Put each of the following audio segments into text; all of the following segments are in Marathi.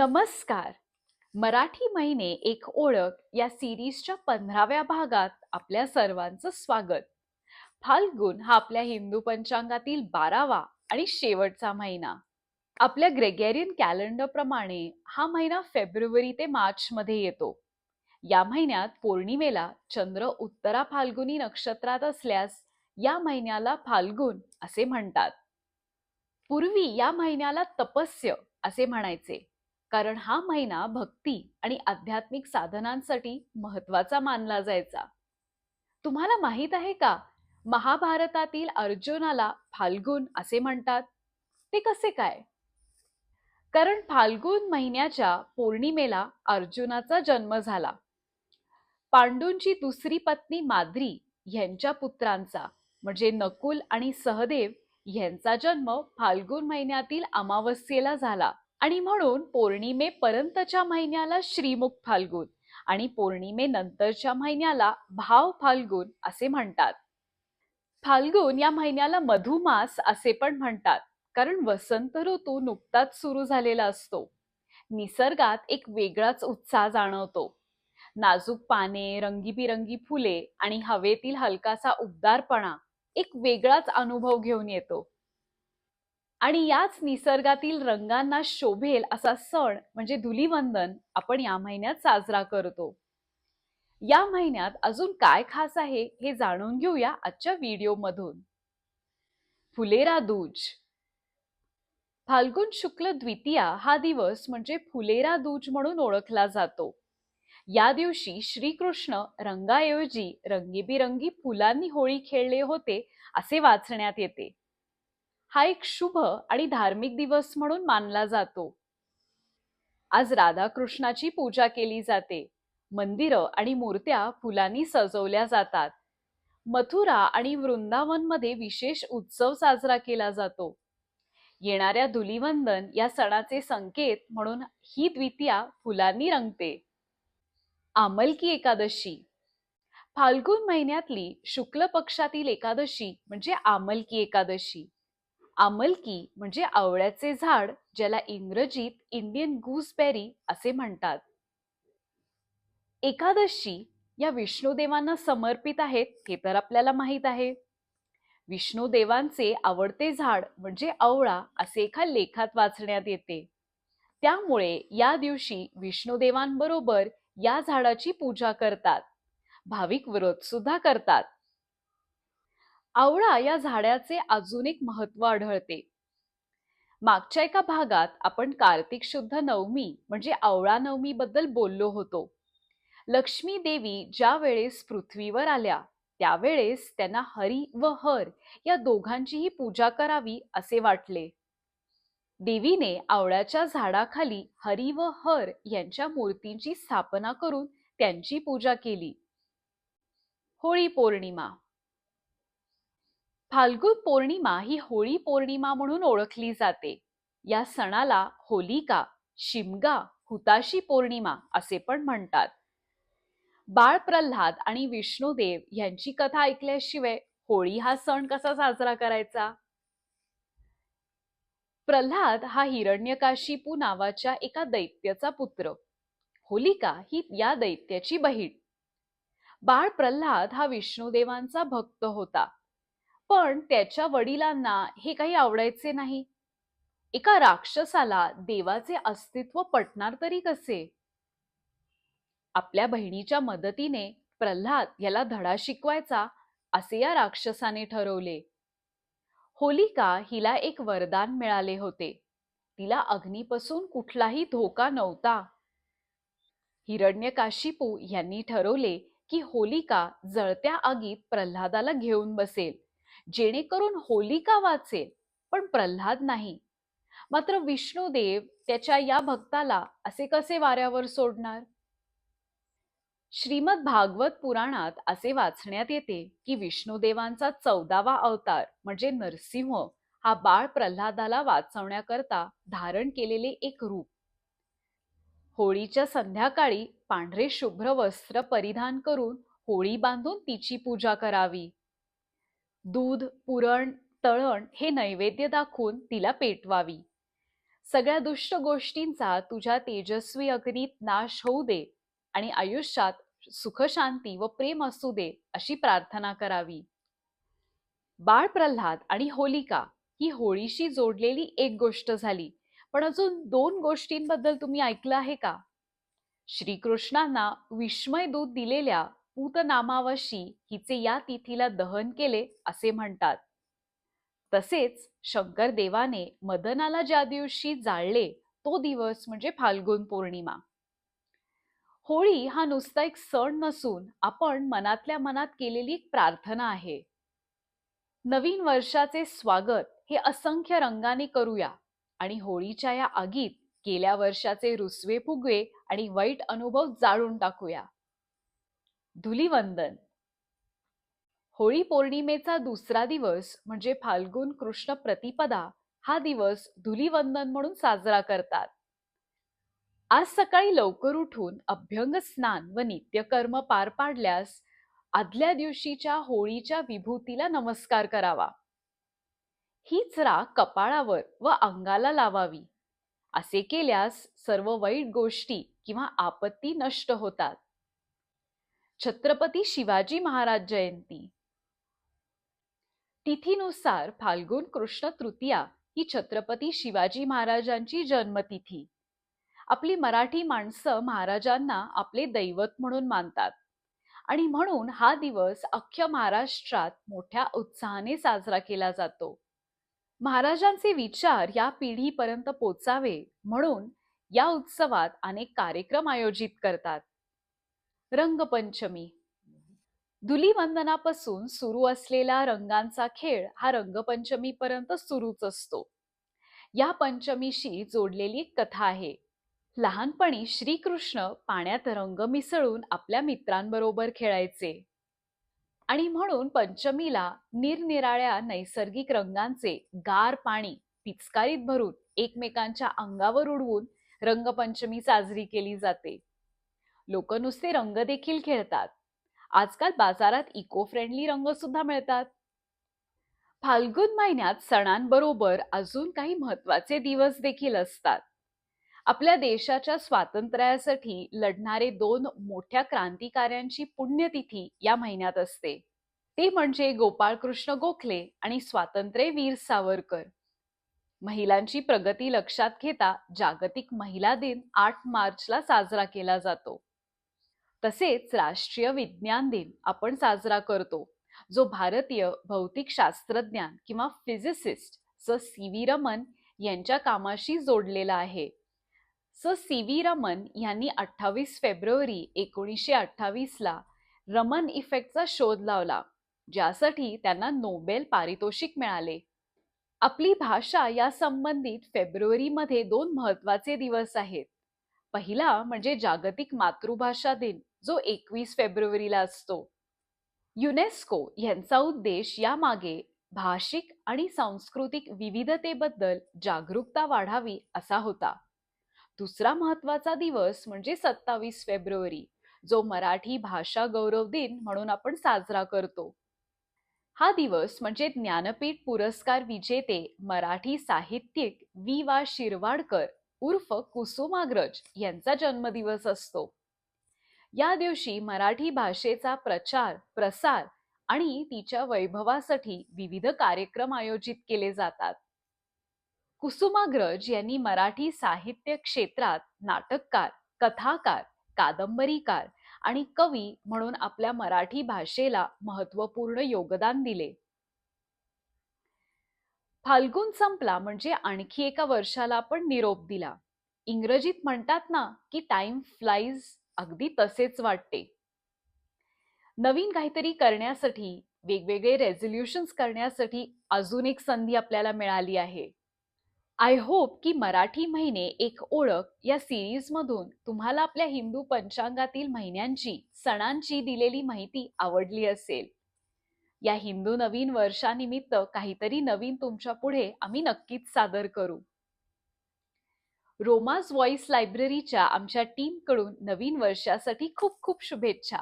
नमस्कार. मराठी महिने एक ओळख या सिरीजच्या पंधराव्या भागात आपल्या सर्वांचं स्वागत. फाल्गुन हा आपल्या हिंदू पंचांगातील बारावा आणि शेवटचा महिना. आपल्या ग्रेगेरियन कॅलेंडर प्रमाणे हा महिना फेब्रुवारी ते मार्च मध्ये येतो. या महिन्यात पौर्णिमेला चंद्र उत्तरा फाल्गुनी नक्षत्रात असल्यास या महिन्याला फाल्गुन असे म्हणतात. पूर्वी या महिन्याला तपस्य असे म्हणायचे. कारण हा महिना भक्ती आणि आध्यात्मिक साधनांसाठी महत्त्वाचा मानला जायचा. तुम्हाला माहीत आहे का महाभारतातील अर्जुनाला फाल्गुन असे म्हणतात? ते कसे काय? कारण फाल्गुन महिन्याच्या पौर्णिमेला अर्जुनाचा जन्म झाला. पांडूंची दुसरी पत्नी माद्री यांच्या पुत्रांचा म्हणजे नकुल आणि सहदेव यांचा जन्म फाल्गुन महिन्यातील अमावस्येला झाला. आणि म्हणून पौर्णिमेपर्यंतच्या महिन्याला श्रीमुख फाल्गुन आणि पौर्णिमेनंतरच्या महिन्याला भाव फाल्गुन असे म्हणतात. फाल्गुन या महिन्याला मधुमास असे पण म्हणतात कारण वसंत ऋतू नुकताच सुरू झालेला असतो. निसर्गात एक वेगळाच उत्साह जाणवतो. नाजूक पाने रंगीबिरंगी फुले आणि हवेतील हलकासा उबदारपणा एक वेगळाच अनुभव घेऊन येतो. आणि याच निसर्गातील रंगांना शोभेल असा सण म्हणजे धुलीवंदन आपण या महिन्यात साजरा करतो. या महिन्यात अजून काय खास आहे हे जाणून घेऊया आजच्या व्हिडिओमधून. फुलेरा दूज. फाल्गुन शुक्ल द्वितीया हा दिवस म्हणजे फुलेरा दूज म्हणून ओळखला जातो. या दिवशी श्रीकृष्ण रंगाऐवजी रंगीबिरंगी फुलांनी होळी खेळले होते असे वाचण्यात येते. हा एक शुभ आणि धार्मिक दिवस म्हणून मानला जातो. आज राधाकृष्णाची पूजा केली जाते. मंदिरं आणि मूर्त्या फुलांनी सजवल्या जातात. मथुरा आणि वृंदावनमध्ये विशेष उत्सव साजरा केला जातो. येणाऱ्या धुलीवंदन या सणाचे संकेत म्हणून ही द्वितीया फुलांनी रंगते. आमलकी एकादशी. फाल्गुन महिन्यातली शुक्ल पक्षातील एकादशी म्हणजे आमलकी एकादशी. आमलकी म्हणजे आवळ्याचे झाड ज्याला इंग्रजीत इंडियन गूसबेरी असे म्हणतात. एकादशी या विष्णुदेवांना समर्पित आहेत हे तर आपल्याला माहीत आहे. विष्णुदेवांचे आवडते झाड म्हणजे आवळा असे एका लेखात वाचण्यात येते. त्यामुळे या दिवशी विष्णुदेवांबरोबर या झाडाची पूजा करतात. भाविक व्रत सुद्धा करतात. आवळा या झाडाचे अजून एक महत्त्व आढळते. मागच्या एका भागात आपण कार्तिक शुद्ध नवमी म्हणजे आवळा नवमी बद्दल बोललो होतो. लक्ष्मी देवी ज्या वेळेस पृथ्वीवर आल्या त्यावेळेस त्यांना हरी व हर या दोघांचीही पूजा करावी असे वाटले. देवीने आवळ्याच्या झाडाखाली हरी व हर यांच्या मूर्तींची स्थापना करून त्यांची पूजा केली. होळी पौर्णिमा फाल्गुन पौर्णिमा ही होळी पौर्णिमा म्हणून ओळखली जाते. या सणाला होलिका शिमगा हुताशी पौर्णिमा असे पण म्हणतात. बाळ प्रल्हाद आणि विष्णुदेव यांची कथा ऐकल्याशिवाय होळी हा सण कसा साजरा करायचा? प्रल्हाद हा हिरण्यकाशिपू नावाच्या एका दैत्याचा पुत्र. होलिका ही या दैत्याची बहीण. बाळ प्रल्हाद हा विष्णुदेवांचा भक्त होता. पण त्याच्या वडिलांना हे काही आवडायचे नाही. एका राक्षसाला देवाचे अस्तित्व पटणार तरी कसे? आपल्या बहिणीच्या मदतीने प्रल्हाद याला धडा शिकवायचा असे या राक्षसाने ठरवले. होलिका हिला एक वरदान मिळाले होते. तिला अग्नीपासून कुठलाही धोका नव्हता. हिरण्यकाशिपू यांनी ठरवले की होलिका जळत्या आगीत प्रल्हादाला घेऊन बसेल. जेणेकरून होलिका वाचेल पण प्रल्हाद नाही. मात्र विष्णुदेव त्याच्या या भक्ताला असे कसे वाऱ्यावर सोडणार? श्रीमद भागवत पुराणात असे वाचण्यात येते की विष्णुदेवांचा चौदावा अवतार म्हणजे नरसिंह हा बाळ प्रल्हादाला वाचवण्याकरता धारण केलेले एक रूप. होळीच्या संध्याकाळी पांढरे शुभ्र वस्त्र परिधान करून होळी बांधून तिची पूजा करावी. दूध पुरण तळण हे नैवेद्य दाखवून तिला पेटवावी. सगळ्या दुष्ट गोष्टींचा तुझ्या तेजस्वी अग्नीत नाश होऊ दे आणि आयुष्यात सुखशांती व प्रेम असू दे अशी प्रार्थना करावी. बाळ प्रल्हाद आणि होलिका ही होळीशी जोडलेली एक गोष्ट झाली. पण अजून दोन गोष्टींबद्दल तुम्ही ऐकलं आहे का? श्रीकृष्णांना विस्मय दूध दिलेल्या पूतनामावशी हिचे या तिथीला दहन केले असे म्हणतात. तसेच शंकर देवाने मदनाला ज्या दिवशी जाळले तो दिवस म्हणजे फाल्गुन पौर्णिमा. होळी हा नुसता एक सण नसून आपण मनातल्या मनात केलेली एक प्रार्थना आहे. नवीन वर्षाचे स्वागत हे असंख्य रंगाने करूया आणि होळीच्या या आगीत गेल्या वर्षाचे रुसवे फुगवे आणि वाईट अनुभव जाळून टाकूया. धुलीवंदन. होळी पौर्णिमेचा दुसरा दिवस म्हणजे फाल्गुन कृष्ण प्रतिपदा हा दिवस धुलीवंदन म्हणून साजरा करतात. आज सकाळी लवकर उठून अभ्यंग स्नान व नित्यकर्म पार पाडल्यास आदल्या दिवशीच्या होळीच्या विभूतीला नमस्कार करावा. हीच राख कपाळावर व अंगाला लावावी. असे केल्यास सर्व वाईट गोष्टी किंवा आपत्ती नष्ट होतात. छत्रपती शिवाजी महाराज जयंती. तिथीनुसार फाल्गुन कृष्ण तृतीया ही छत्रपती शिवाजी महाराजांची जन्मतिथी. आपली मराठी माणसं महाराजांना आपले दैवत म्हणून मानतात आणि म्हणून हा दिवस अख्ख्या महाराष्ट्रात मोठ्या उत्साहाने साजरा केला जातो. महाराजांचे विचार या पिढीपर्यंत पोचावे म्हणून या उत्सवात अनेक कार्यक्रम आयोजित करतात. रंगपंचमी. धुलीवंदनापासून सुरू असलेला रंगांचा खेळ हा रंगपंचमीपर्यंत सुरूच असतो. या पंचमीशी जोडलेली एक कथा आहे. लहानपणी श्रीकृष्ण पाण्यात रंग मिसळून आपल्या मित्रांबरोबर खेळायचे. आणि म्हणून पंचमीला निरनिराळ्या नैसर्गिक रंगांचे गार पाणी पिचकारीत भरून एकमेकांच्या अंगावर उडवून रंगपंचमी साजरी केली जाते. लोक नुसते रंग देखील खेळतात. आजकाल बाजारात इको फ्रेंडली रंग सुद्धा मिळतात. फाल्गुन महिन्यात सणांबरोबर अजून काही महत्त्वाचे दिवस देखील असतात. आपल्या देशाच्या स्वातंत्र्यासाठी लढणारे दोन मोठ्या क्रांतिकार्यांची पुण्यतिथी या महिन्यात असते. ते म्हणजे गोपाळकृष्ण गोखले आणि स्वातंत्र्यवीर सावरकर. महिलांची प्रगती लक्षात घेता जागतिक महिला दिन आठ मार्चला साजरा केला जातो. तसेच राष्ट्रीय विज्ञान दिन आपण साजरा करतो जो भारतीय भौतिक शास्त्रज्ञान किंवा फिजिसिस्ट स. सी. व्ही. रमन यांच्या कामाशी जोडलेला आहे. स. सी. व्ही. रमन यांनी अठ्ठावीस फेब्रुवारी एकोणीसशे अठ्ठावीसला रमन इफेक्टचा शोध लावला ज्यासाठी त्यांना नोबेल पारितोषिक मिळाले. आपली भाषा या संबंधित फेब्रुवारीमध्ये दोन महत्त्वाचे दिवस आहेत. पहिला म्हणजे जागतिक मातृभाषा दिन जो एकवीस फेब्रुवारीला असतो. युनेस्को यांचा उद्देश यामागे भाषिक आणि सांस्कृतिक विविधतेबद्दल जागरूकता वाढावी असा होता. दुसरा महत्त्वाचा दिवस म्हणजे सत्तावीस फेब्रुवारी जो मराठी भाषा गौरव दिन म्हणून आपण साजरा करतो. हा दिवस म्हणजे ज्ञानपीठ पुरस्कार विजेते मराठी साहित्यिक वि वा. शिरवाडकर उर्फ कुसुमाग्रज यांचा जन्मदिवस असतो. या दिवशी मराठी भाषेचा प्रचार प्रसार आणि तिच्या वैभवासाठी विविध कार्यक्रम आयोजित केले जातात. कुसुमाग्रज यांनी मराठी साहित्य क्षेत्रात नाटककार कथाकार कादंबरीकार आणि कवी म्हणून आपल्या मराठी भाषेला महत्त्वपूर्ण योगदान दिले. फाल्गुन संपला म्हणजे आणखी एका वर्षाला आपण निरोप दिला. इंग्रजीत म्हणतात ना की टाइम फ्लाईज अगदी तसेच वाटते. नवीन काहीतरी करण्यासाठी वेगवेगळे रेझोल्युशन्स करण्यासाठी अजून एक संधी आपल्याला मिळाली आहे. आय होप की मराठी महिने एक ओळख या सिरीजमधून तुम्हाला आपल्या हिंदू पंचांगातील महिन्यांची सणांची दिलेली माहिती आवडली असेल. या हिंदू नवीन वर्षानिमित्त काहीतरी नवीन तुमच्यापुढे आम्ही नक्कीच सादर करू. रोमाज व्हॉइस लायब्ररीच्या आमच्या टीमकडून नवीन वर्षासाठी खूप खूप शुभेच्छा.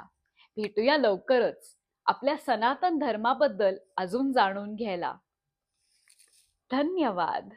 भेटूया लवकरच. आपल्या सनातन धर्माबद्दल अजून जाणून घ्यायला. धन्यवाद.